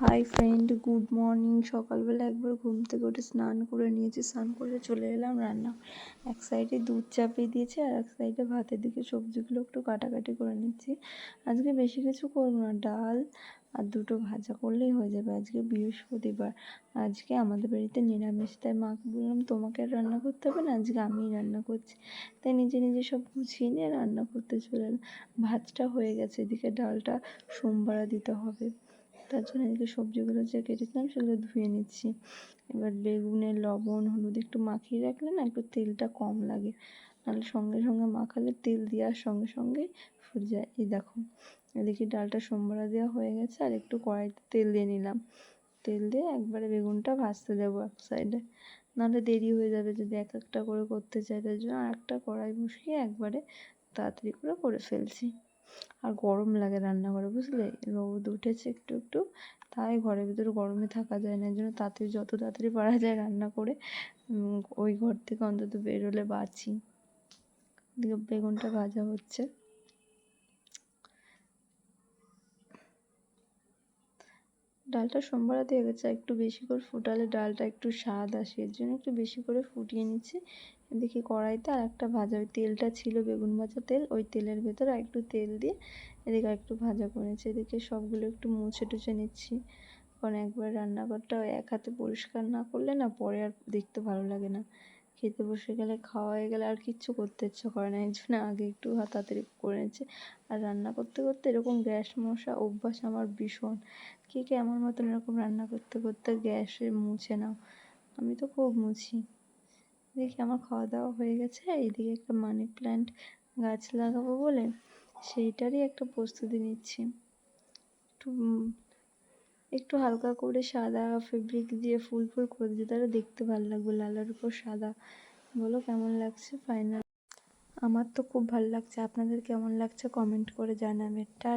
Hi friend good morning সকালবেলা একবার ঘুম থেকে উঠে স্নান করে নিয়েছি, স্নান করে চলে এলাম রান্না। এক সাইডে দুধ চাপিয়ে দিয়েছি আর এক সাইডে ভাতের দিকে সবজিগুলো একটু কাটাকাটি করে নিচ্ছি। আজকে বেশি কিছু করব না, ডাল আর দুটো ভাজা করলেই হয়ে যাবে। আজকে বৃহস্পতিবার। আজকে আমাদের বাড়িতে নিরামিষ, তাই মাকে বললাম, তোমাকে আর রান্না করতে হবে না? আজকে আমিই রান্না করছি। তাই নিজে নিজে সব গুছিয়ে নিয়ে রান্না করতে চলে ভাতটা হয়ে গেছে, এদিকে ডালটা সোমবার দিতে হবে। তার জন্য এদিকে সবজিগুলো যে কেটেছিলাম সেগুলো ধুয়ে নিচ্ছি। এবার বেগুনে, লবণ, হলুদ একটু মাখিয়ে রাখলে না একটু তেলটা কম লাগে। নাহলে সঙ্গে সঙ্গে মাখালে তেল দেওয়ার সঙ্গে সঙ্গেই ফুটে যায়। এই দেখো, এদিকে ডালটা সোমবারা দেওয়া হয়ে গেছে আর একটু কড়াইতে তেল দিয়ে নিলাম। তেল দিয়ে একবারে বেগুনটা ভাজতে দেবো এক সাইডে নাহলে দেরি হয়ে যাবে যদি এক একটা করে করতে চাই, তার জন্য আর একটা কড়াই বসিয়ে একবারে তাড়াতাড়ি করে করে ফেলছি। আর গরম লাগে রান্নাঘরে, বুঝলে? রোদ উঠেছে একটু একটু। তাই ঘরের ভিতরে গরমে থাকা যায় না। এই জন্য তাতে যত তাড়াতাড়ি পারা যায় রান্না করে ওই ঘর থেকে অন্তত বেরোলে বাঁচি। বেগুনটা ভাজা হচ্ছে। ডালটা সোমবার দিয়ে গেছে, একটু বেশি করে ফুটালে ডালটা একটু স্বাদ আসে। এর জন্য একটু বেশি করে ফুটিয়ে নিচ্ছি। দেখি কড়াইতে আর একটা ভাজা, ওই তেলটা ছিল বেগুন ভাজা তেল, ওই তেলের ভেতরে একটু তেল দিয়ে এদিকে একটু ভাজা করে নিচ্ছি। এদিকে সবগুলো একটু মুছে টুছে নিচ্ছি। কারণ একবার রান্নাঘরটা এক হাতে পরিষ্কার না করলে না পরে আর দেখতে ভালো লাগে না। খেতে বসে গেলে খাওয়া হয়ে গেলে আর কিচ্ছু করতে ইচ্ছা করে না। এই জন্য আগে একটু তাড়াতাড়ি করে নিচ্ছি আর রান্না করতে করতে এরকম গ্যাস মশা অভ্যাস আমার ভীষণ। কে কে আমার মতন এরকম রান্না করতে করতে গ্যাসে মুছে নাও? আমি তো খুব মুছি। দেখি আমার খাওয়া দাওয়া হয়ে গেছে। এইদিকে একটা মানি প্ল্যান্ট গাছ লাগাবো বলে সেইটারই একটা প্রস্তুতি নিচ্ছি। একটু একটু হালকা করে সাদা ফেব্রিক দিয়ে ফুল ফুল করে দিতে, তাহলে দেখতে ভালো লাগবে। লালের উপর সাদা। বলো কেমন লাগছে ফাইনাল আমার তো খুব ভালো লাগছে। আপনাদের কেমন লাগছে? কমেন্ট করে জানাবেন। টা